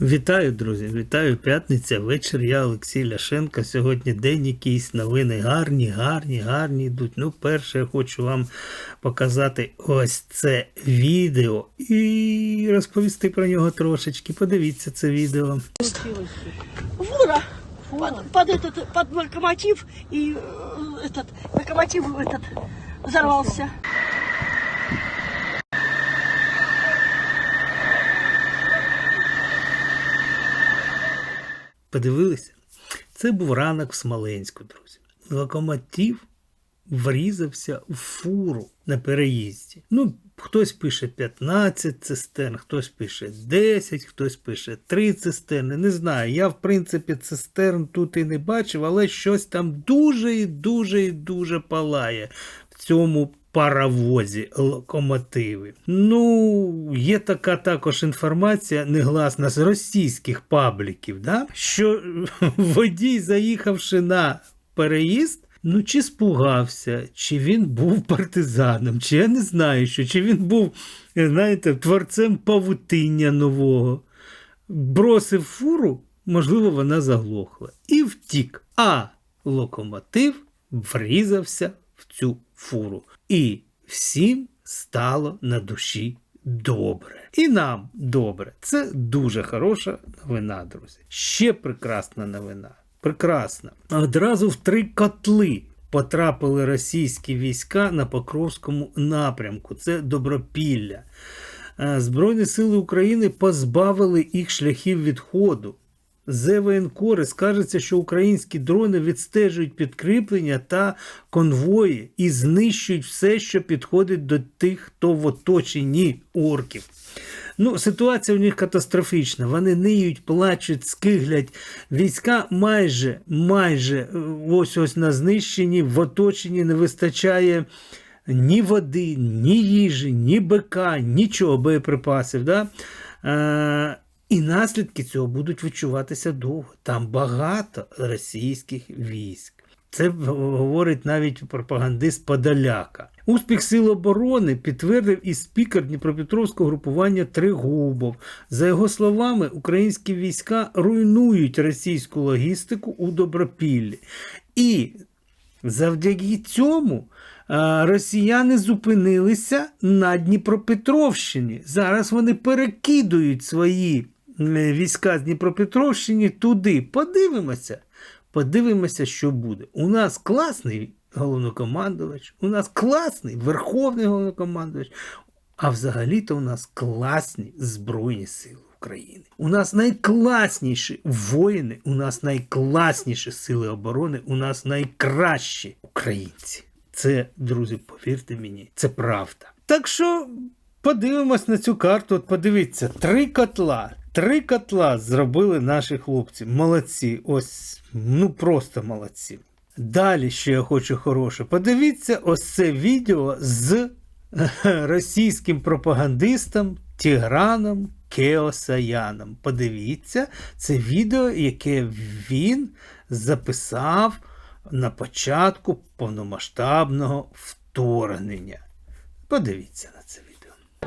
Вітаю, друзі! Вітаю п'ятниця, вечір. Я Олексій Ляшенко. Сьогодні день якийсь новини гарні, гарні, гарні йдуть. Ну, перше, я хочу вам показати ось це відео і розповісти про нього трошечки. Подивіться це відео. Фура под, под этот под локомотив и э, этот локомотив этот взорвался. Подивилися? Це був ранок в Смоленську, друзі. Локомотив врізався в фуру на переїзді. Ну, хтось пише 15 цистерн, хтось пише 10, хтось пише 3 цистерни. Не знаю. Я, в принципі, цистерн тут і не бачив, але щось там дуже і дуже і дуже палає в цьому паровозі локомотиви. Ну, є така також інформація негласна з російських пабліків, да? що водій, заїхавши на переїзд, ну чи спугався, чи він був партизаном, чи я не знаю, що, чи він був, знаєте, творцем павутиння нового. Бросив фуру, можливо, вона заглохла. І втік. А локомотив врізався в цю фуру. І всім стало на душі добре. І нам добре. Це дуже хороша новина, друзі. Ще прекрасна новина. Прекрасна. Одразу в три котли потрапили російські війська на Покровському напрямку. Це Добропілля. Е, Збройні сили України позбавили їх шляхів відходу. З воєнкори скажеться, що українські дрони відстежують підкріплення та конвої і знищують все, що підходить до тих, хто в оточенні орків. Ну, ситуація у них катастрофічна. Вони ниють, плачуть, скиглять. Війська майже, майже е, ось ось на знищенні, в оточенні не вистачає ні води, ні їжі, ні бика, нічого, боєприпасів. Да? Е, і наслідки цього будуть відчуватися довго. Там багато російських військ. Це говорить навіть пропагандист Подоляка. Успіх Сил оборони підтвердив і спікер Дніпропетровського групування Тригубов. За його словами, українські війська руйнують російську логістику у Добропіллі. І завдяки цьому росіяни зупинилися на Дніпропетровщині. Зараз вони перекидують свої е, війська з Дніпропетровщини туди. Подивимося. Подивимося, що буде. У нас класний головнокомандувач, у нас класний верховний головнокомандувач, а взагалі-то у нас класні Збройні Сили України. У нас найкласніші воїни, у нас найкласніші сили оборони, у нас найкращі українці. Це, друзі, повірте мені, це правда. Так що подивимось на цю карту. От подивіться, три котла. Три котла зробили наші хлопці. Молодці. Ось, ну просто молодці. Далі, що я хочу хороше, подивіться ось це відео з російським пропагандистом Тіграном Кеосаяном. Подивіться, це відео, яке він записав на початку повномасштабного вторгнення. Подивіться на це відео.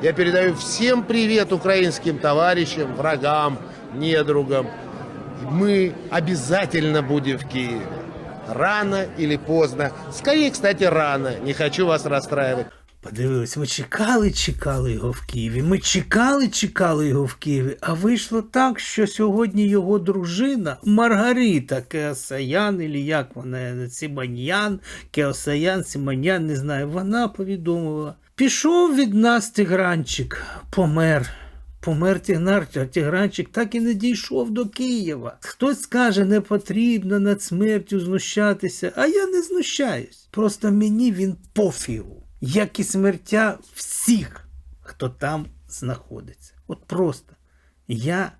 Я передаю всем привет украинским товарищам, врагам, недругам. Мы обязательно будем в Киеве. Рано или поздно. Скорее, кстати, рано. Не хочу вас расстраивать. Подивились, ми чекали, чекали його в Києві. Ми чекали, чекали його в Києві. А вийшло так, що сьогодні його дружина Маргарита Кеосаян, і як вона Сіманьян, Кеосаян, Сіманьян, не знаю. Вона повідомила. Пішов від нас Тигранчик, помер. Помер Тігнар, а Тігранчик так і не дійшов до Києва. Хтось скаже, не потрібно над смертю знущатися, а я не знущаюсь. Просто мені він пофігу, як і смертя всіх, хто там знаходиться. От просто я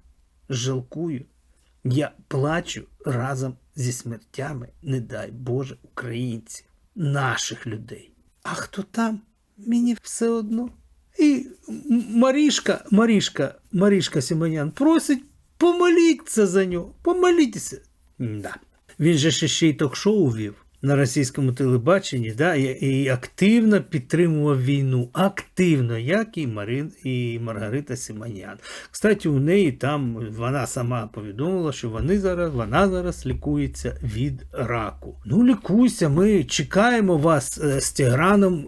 жалкую, я плачу разом зі смертями, не дай Боже, українців, наших людей. А хто там? Мені все одно. І Марішка, Марішка, Марішка Сімонян просить помоліться за нього. Помоліться. Да. Він же ще й ток-шоу вів на російському телебаченні, да, і, і активно підтримував війну. Активно, як і, Марин, і Маргарита Симонян. Кстати, у неї там вона сама повідомила, що вони зараз, вона зараз лікується від раку. Ну, лікуйся, ми чекаємо вас е, з Тіграном.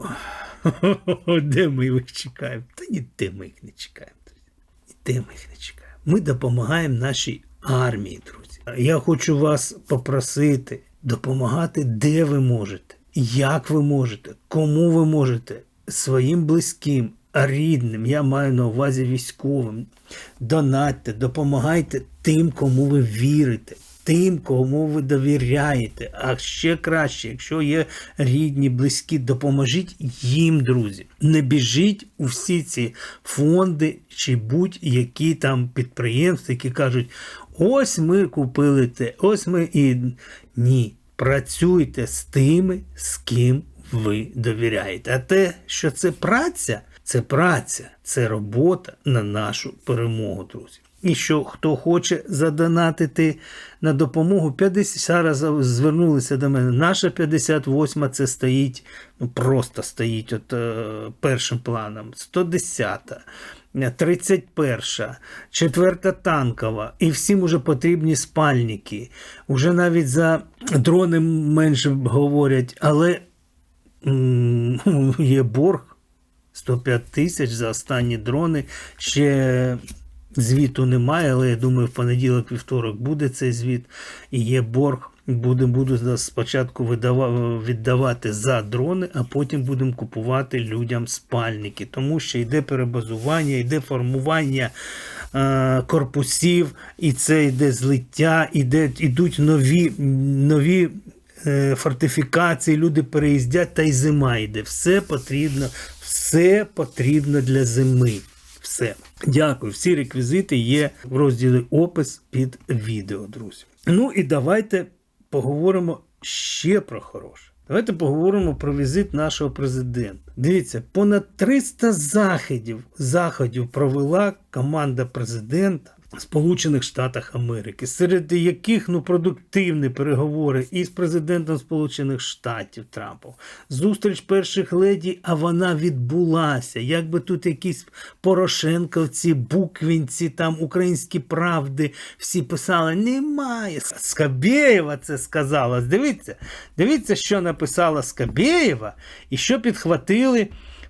Де ми їх чекаємо? Та ніде ми їх не чекаємо. Ніде ми їх не чекаємо. Ми допомагаємо нашій армії, друзі. Я хочу вас попросити допомагати, де ви можете, як ви можете, кому ви можете, своїм близьким, рідним, я маю на увазі військовим. Донатьте, допомагайте тим, кому ви вірите. Тим, кому ви довіряєте, а ще краще, якщо є рідні, близькі, допоможіть їм, друзі. Не біжіть у всі ці фонди чи будь-які там підприємства, які кажуть, ось ми купили те, ось ми і ні. Працюйте з тими, з ким ви довіряєте. А те, що це праця, це праця, це робота на нашу перемогу, друзі. І що хто хоче задонатити на допомогу, 50 зараз звернулися до мене. Наша 58 це стоїть, ну просто стоїть от е, першим планом. 110-та, 31, 4 танкова, і всім уже потрібні спальники. Уже навіть за дрони менше говорять, але є борг 105 тисяч за останні дрони. Ще звіту немає, але я думаю, в понеділок, вівторок буде цей звіт. І є борг. Буде, буду спочатку віддавати за дрони, а потім будемо купувати людям спальники. Тому що йде перебазування, йде формування е, корпусів, і це йде злиття, іде, йдуть нові, нові е, фортифікації, люди переїздять, та й зима йде. Все потрібно, все потрібно для зими. Все. Дякую. Всі реквізити є в розділі опис під відео, друзі. Ну і давайте поговоримо ще про хороше. Давайте поговоримо про візит нашого президента. Дивіться, понад 300 заходів, заходів провела команда президента Сполучених Штатів Америки, серед яких ну продуктивні переговори із президентом Сполучених Штатів Трампом. Зустріч перших леді, а вона відбулася. Якби тут якісь Порошенковці, буквінці, там українські правди всі писали, немає. Скабєєва це сказала. Дивіться, дивіться, що написала Скабєєва і що підхватили.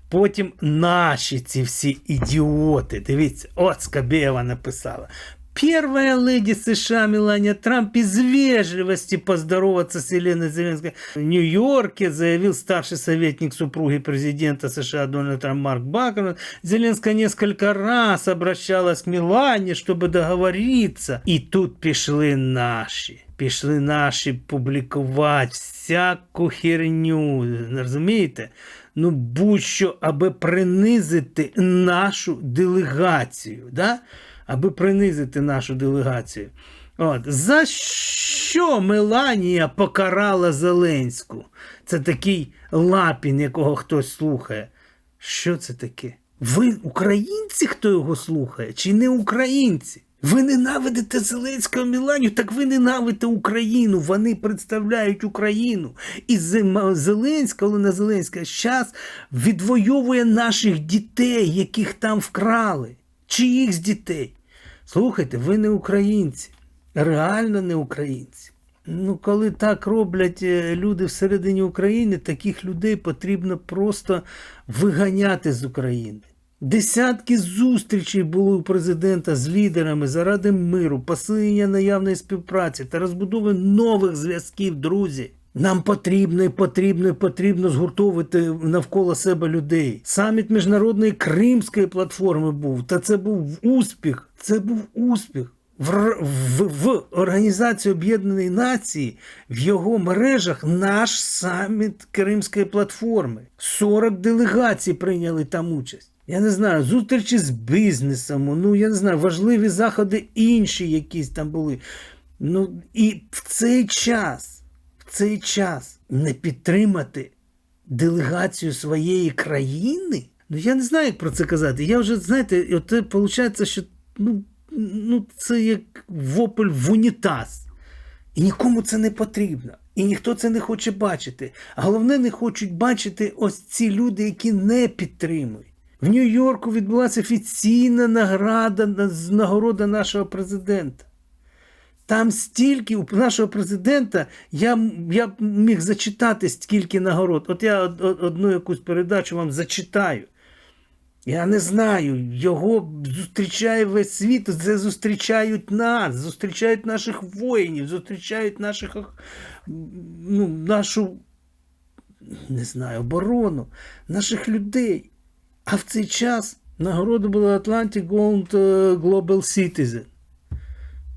Потім наші ці всі ідіоти. Дивіться, от Скабєєва написала. Первая леди США Мелания Трамп из вежливости поздороваться с Еленой Зеленской в Нью-Йорке, заявил старший советник супруги президента США Дональд Трамп Марк Бакерман. Зеленская несколько раз обращалась к Мелане, чтобы договориться. І тут пішли наші. Пішли наші публікувати всяку херню. Розумієте? Ну, будь-що, аби принизити нашу делегацію. Да? аби принизити нашу делегацію. От. За що Меланія покарала Зеленську? Це такий лапін, якого хтось слухає. Що це таке? Ви українці, хто його слухає, чи не українці? Ви ненавидите Зеленського Міланію, так ви ненавидите Україну. Вони представляють Україну. І Зеленська, Олена Зеленська, зараз відвоює наших дітей, яких там вкрали. Чиїх з дітей? Слухайте, ви не українці, реально не українці. Ну, коли так роблять е, люди всередині України, таких людей потрібно просто виганяти з України. Десятки зустрічей були у президента з лідерами заради миру, посилення наявної співпраці та розбудови нових зв'язків, друзі. Нам потрібно потрібно потрібно згуртовувати навколо себе людей. Саміт міжнародної кримської платформи був, та це був успіх. Це був успіх. В, в, в Організації Об'єднаної Нації в його мережах наш саміт Кримської платформи. 40 делегацій прийняли там участь. Я не знаю, зустрічі з бізнесом, ну я не знаю, важливі заходи інші якісь там були. Ну і в цей час цей час не підтримати делегацію своєї країни? Ну я не знаю, як про це казати. Я вже, знаєте, от виходить, що ну, ну, це як вопль в унітаз. І нікому це не потрібно. І ніхто це не хоче бачити. А головне, не хочуть бачити ось ці люди, які не підтримують. В Нью-Йорку відбулася офіційна награда нагорода нашого президента. Там стільки у нашого президента я, я міг зачитати стільки нагород. От я од- од- одну якусь передачу вам зачитаю. Я не знаю, його зустрічає весь світ, це зустрічають нас, зустрічають наших воїнів, зустрічають наших, ну, нашу не знаю, оборону, наших людей. А в цей час нагорода була Atlantic Gold е, Global Citizen.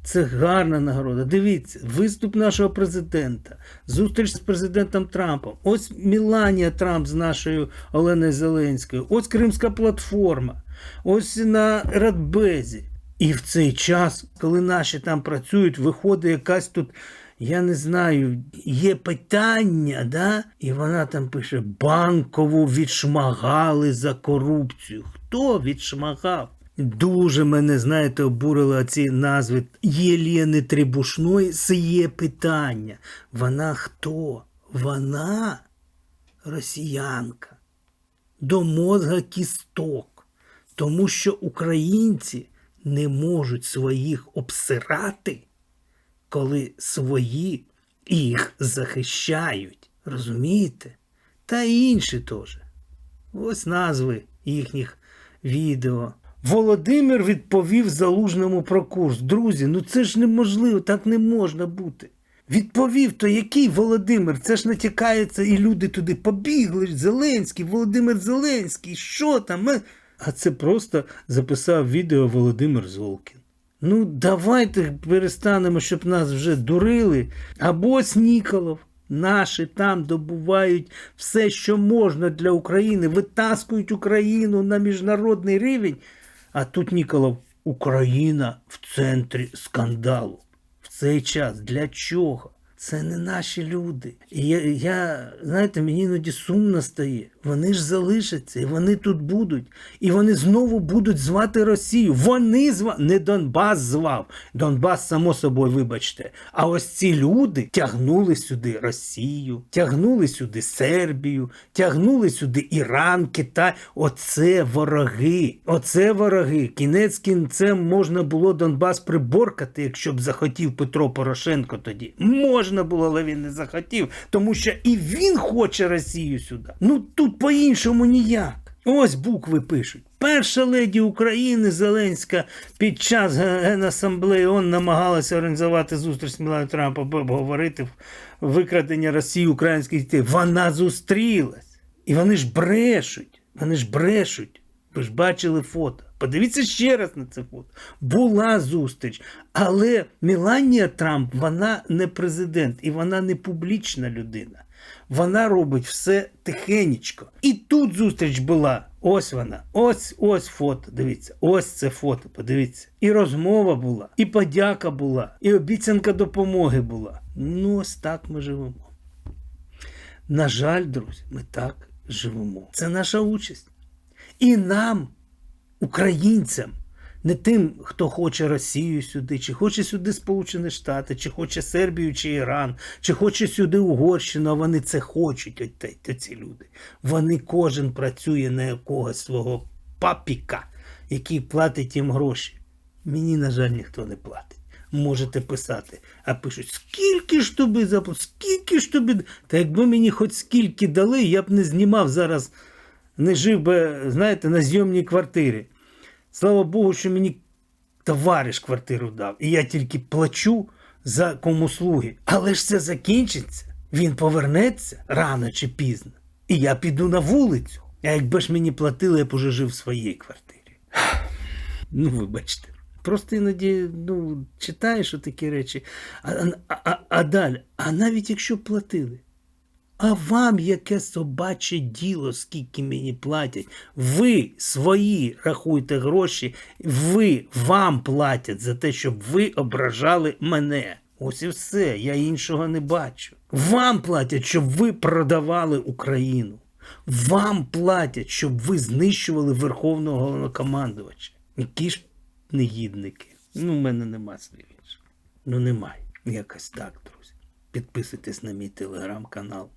Це гарна нагорода. Дивіться, виступ нашого президента, зустріч з президентом Трампом. Ось Міланія Трамп з нашою Оленою Зеленською, ось Кримська платформа, ось на Радбезі. І в цей час, коли наші там працюють, виходить якась тут, я не знаю, є питання, да? і вона там пише: банкову відшмагали за корупцію. Хто відшмагав? Дуже мене, знаєте, обурили ці назви Єлєни Трибушної. Це є питання. Вона хто? Вона росіянка. До мозга кісток. Тому що українці не можуть своїх обсирати, коли свої їх захищають. Розумієте? Та й інші теж. Ось назви їхніх відео. Володимир відповів залужному про курс. Друзі, ну це ж неможливо, так не можна бути. Відповів, то який Володимир? Це ж натякається, і люди туди побігли. Зеленський, Володимир Зеленський, що там? А це просто записав відео Володимир Золкін. Ну, давайте перестанемо, щоб нас вже дурили. Або Ніколов. Наші там добувають все, що можна для України, витаскують Україну на міжнародний рівень. А тут Ніколов, Україна в центрі скандалу. В цей час для чого? Це не наші люди. І я, я, знаєте, мені іноді сумно стає. Вони ж залишаться, і вони тут будуть. І вони знову будуть звати Росію. Вони зва... не Донбас звав. Донбас, само собою, вибачте. А ось ці люди тягнули сюди Росію, тягнули сюди Сербію, тягнули сюди Іран, Китай. Оце вороги. Оце вороги. Кінець кінцем можна було Донбас приборкати, якщо б захотів Петро Порошенко тоді. Можна було, але він не захотів, тому що і він хоче Росію сюди. Ну тут по-іншому ніяк. Ось букви пишуть. Перша леді України Зеленська під час Генасамблеї ООН намагалася організувати зустріч з Міланою Трампом, обговорити викрадення Росії українських дітей. Вона зустрілась. І вони ж брешуть. Вони ж брешуть. Ви ж бачили фото. Подивіться ще раз на це фото. Була зустріч. Але Меланія Трамп, вона не президент і вона не публічна людина. Вона робить все тихенечко. І тут зустріч була. Ось вона. Ось ось фото. Дивіться, ось це фото. Подивіться. І розмова була, і подяка була, і обіцянка допомоги була. Ну, ось так ми живемо. На жаль, друзі, ми так живемо. Це наша участь. І нам, українцям, не тим, хто хоче Росію сюди, чи хоче сюди Сполучені Штати, чи хоче Сербію, чи Іран, чи хоче сюди Угорщину, а вони це хочуть, ці люди. Вони кожен працює на якогось свого папіка, який платить їм гроші. Мені, на жаль, ніхто не платить. Можете писати, а пишуть, скільки ж тобі заплатили, скільки ж тобі. Та якби мені хоч скільки дали, я б не знімав зараз, не жив би, знаєте, на зйомній квартирі. Слава Богу, що мені товариш квартиру дав, і я тільки плачу за комуслуги. Але ж це закінчиться. Він повернеться рано чи пізно. І я піду на вулицю. А якби ж мені платили, я б уже жив в своїй квартирі. Ну, вибачте. Просто іноді ну, читаєш такі речі, а, а, а, а далі, а навіть якщо платили. А вам яке собаче діло, скільки мені платять? Ви свої рахуйте гроші, ви вам платять за те, щоб ви ображали мене. Ось і все, я іншого не бачу. Вам платять, щоб ви продавали Україну. Вам платять, щоб ви знищували Верховного головнокомандувача. Які ж негідники. Ну, в мене нема слів інших. Ну, немає. Якось так, друзі. підписуйтесь на мій телеграм-канал.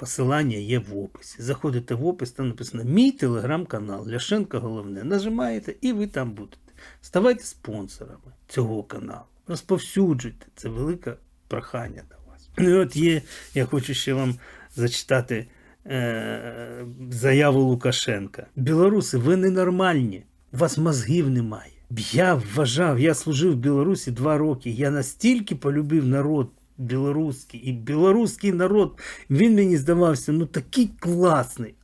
Посилання є в описі. Заходите в опис, там написано Мій телеграм-канал. Ляшенко головне. Нажимаєте і ви там будете. Ставайте спонсорами цього каналу. Розповсюджуйте. Це велике прохання до вас. Ну і от є, я хочу ще вам зачитати е- заяву Лукашенка. Білоруси, ви ненормальні. У вас мозгів немає. Я вважав, я служив в Білорусі два роки. Я настільки полюбив народ білоруський. І білоруський народ, він мені здавався ну такий класний.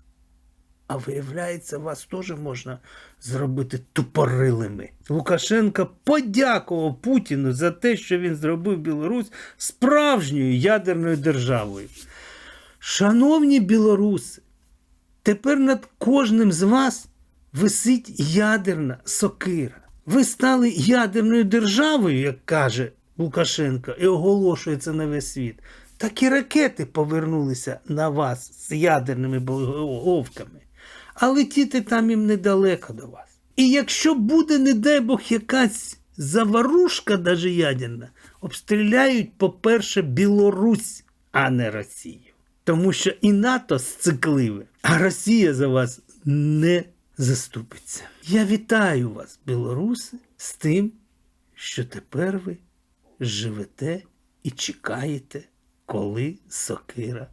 А виявляється, вас теж можна зробити тупорилими. Лукашенко подякував Путіну за те, що він зробив Білорусь справжньою ядерною державою. Шановні білоруси, тепер над кожним з вас висить ядерна сокира. Ви стали ядерною державою, як каже Лукашенко, і оголошує це на весь світ. Так і ракети повернулися на вас з ядерними боговками. А летіти там їм недалеко до вас. І якщо буде, не дай Бог, якась заварушка, даже ядерна, обстріляють, по-перше, Білорусь, а не Росію. Тому що і НАТО сцикливе, а Росія за вас не заступиться. Я вітаю вас, білоруси, з тим, що тепер ви живете і чекаєте, коли сокира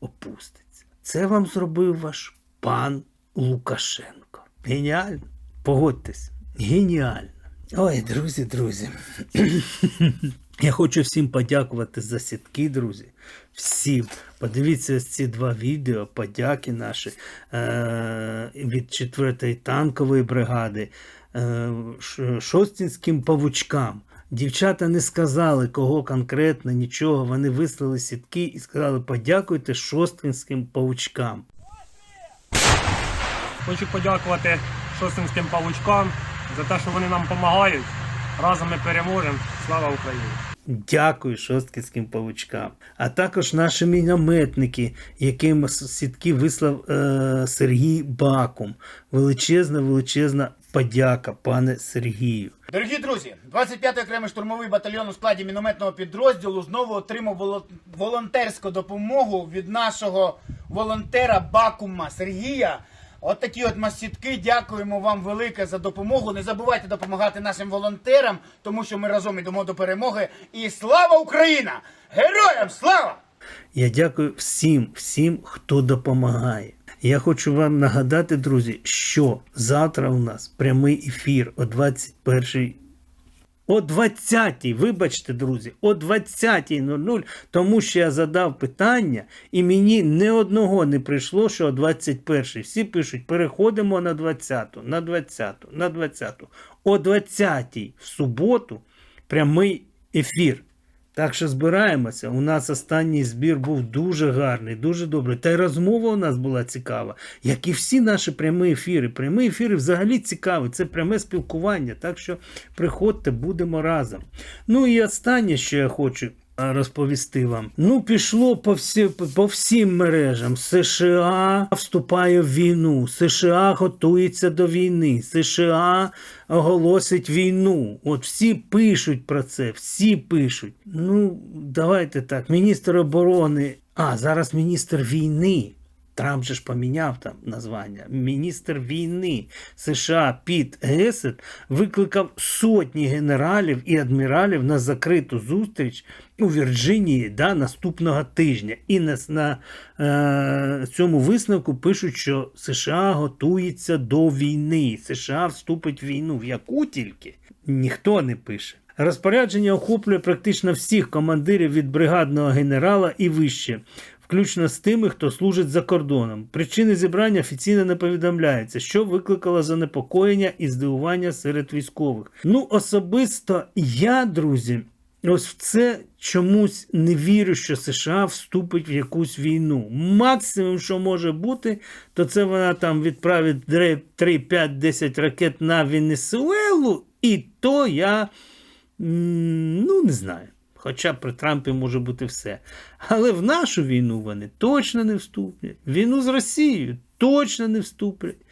опуститься. Це вам зробив ваш пан Лукашенко. Геніально. Погодьтесь, геніально. Ой, друзі, друзі. Я хочу всім подякувати за сітки, друзі. Всім. Подивіться ці два відео, подяки наші е- від 4-ї танкової бригади, е- Шостінським павучкам. Дівчата не сказали, кого конкретно, нічого. Вони вислали сітки і сказали, подякуйте шостинським павучкам. Хочу подякувати шостинським павучкам за те, що вони нам допомагають. Разом ми переможемо. Слава Україні! Дякую шосткінським павучкам. А також наші мінометники, яким сітки вислав е, Сергій Бакум. Величезна, величезна подяка, пане Сергію. Дорогі друзі, 25-й окремий штурмовий батальйон у складі мінометного підрозділу знову отримав волонтерську допомогу від нашого волонтера Бакума Сергія. От такі от масітки. Дякуємо вам велике за допомогу. Не забувайте допомагати нашим волонтерам, тому що ми разом йдемо до перемоги. І слава Україна! Героям слава! Я дякую всім, всім, хто допомагає. Я хочу вам нагадати, друзі, що завтра у нас прямий ефір о 21 О 20-й, вибачте, друзі, о 20.00, тому що я задав питання, і мені не одного не прийшло, що о 21-й. Всі пишуть, переходимо на 20-ту, на 20-ту, на 20-ту. О 20-й в суботу прямий ефір. Так що збираємося. У нас останній збір був дуже гарний, дуже добрий. Та й розмова у нас була цікава, як і всі наші прямі ефіри. Прямі ефіри взагалі цікаві. Це пряме спілкування. Так що приходьте, будемо разом. Ну і останнє, що я хочу. Розповісти вам. Ну, пішло по, всі, по всім мережам. США вступає в війну, США готується до війни, США оголосить війну. От всі пишуть про це, всі пишуть. Ну, давайте так. Міністр оборони, а зараз міністр війни. Трамп же ж поміняв там названня. Міністр війни США Піт Гесет викликав сотні генералів і адміралів на закриту зустріч у Вірджинії да, наступного тижня. І на, на е, цьому висновку пишуть, що США готується до війни. США вступить в війну. В яку тільки ніхто не пише. Розпорядження охоплює практично всіх командирів від бригадного генерала і вище, включно з тими, хто служить за кордоном. Причини зібрання офіційно не повідомляються, що викликало занепокоєння і здивування серед військових. Ну, особисто я, друзі, ось в це чомусь не вірю, що США вступить в якусь війну. Максимум, що може бути, то це вона там відправить 3, 5, 10 ракет на Венесуелу, і то я. Ну, не знаю. Хоча при Трампі може бути все. Але в нашу війну вони точно не вступлять. Війну з Росією точно не вступлять.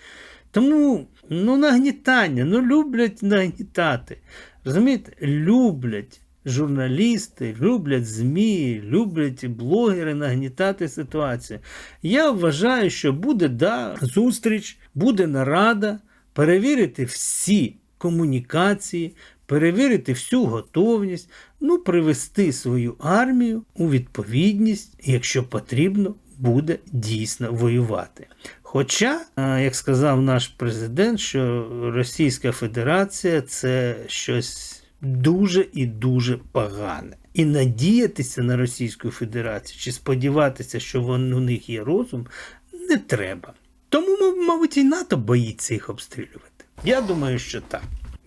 Тому ну, нагнітання, ну люблять нагнітати. Розумієте? Люблять журналісти, люблять ЗМІ, люблять блогери нагнітати ситуацію. Я вважаю, що буде да, зустріч, буде нарада, перевірити всі комунікації, перевірити всю готовність, ну, привести свою армію у відповідність, якщо потрібно, буде дійсно воювати. Хоча, е, як сказав наш президент, що Російська Федерація це щось дуже і дуже погане. І надіятися на Російську Федерацію чи сподіватися, що вон, у них є розум, не треба. Тому, мабуть, і НАТО боїться їх обстрілювати. Я думаю, що так.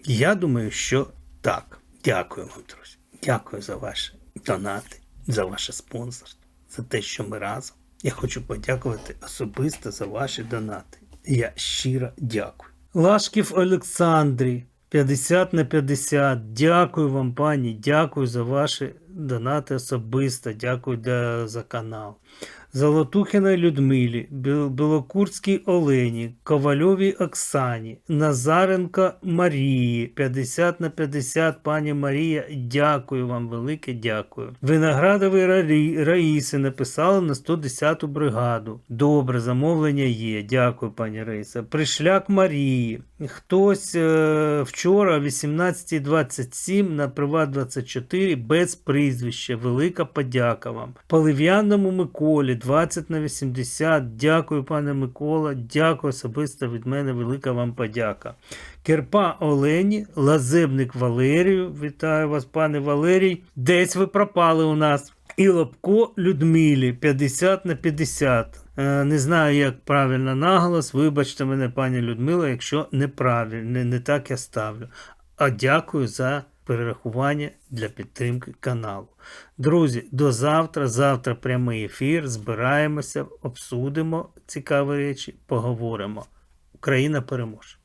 Я думаю, що так. Дякую вам, друзі. Дякую за ваші донати, за ваше спонсорство, за те, що ми разом. Я хочу подякувати особисто за ваші донати. Я щиро дякую. Лашків Олександрій, 50 на 50. Дякую вам, пані. Дякую за ваші донати особисто. Дякую за канал. Золотухіна Людмилі, Білокурській Олені, Ковальовій Оксані, Назаренко Марії, 50 на 50, пані Марія, дякую вам, велике дякую. Виноградовій Раїси написали на 110-ту бригаду. Добре, замовлення є. Дякую, пані Раїса. Пришляк Марії. Хтось е, вчора, о 18.27 на Приват 24 без прізвища. Велика подяка вам. Полив'яному Миколі 20 на 80. Дякую, пане Микола. Дякую особисто від мене. Велика вам подяка. Керпа Олені, Лазебник Валерію. Вітаю вас, пане Валерій. Десь ви пропали у нас. І Лобко Людмилі 50 на 50. Е, Не знаю, як правильно наголос. Вибачте мене, пані Людмила, якщо неправильно, не, не так я ставлю. А дякую за перерахування для підтримки каналу. Друзі, до завтра. Завтра прямий ефір. Збираємося, обсудимо цікаві речі, поговоримо. Україна переможе.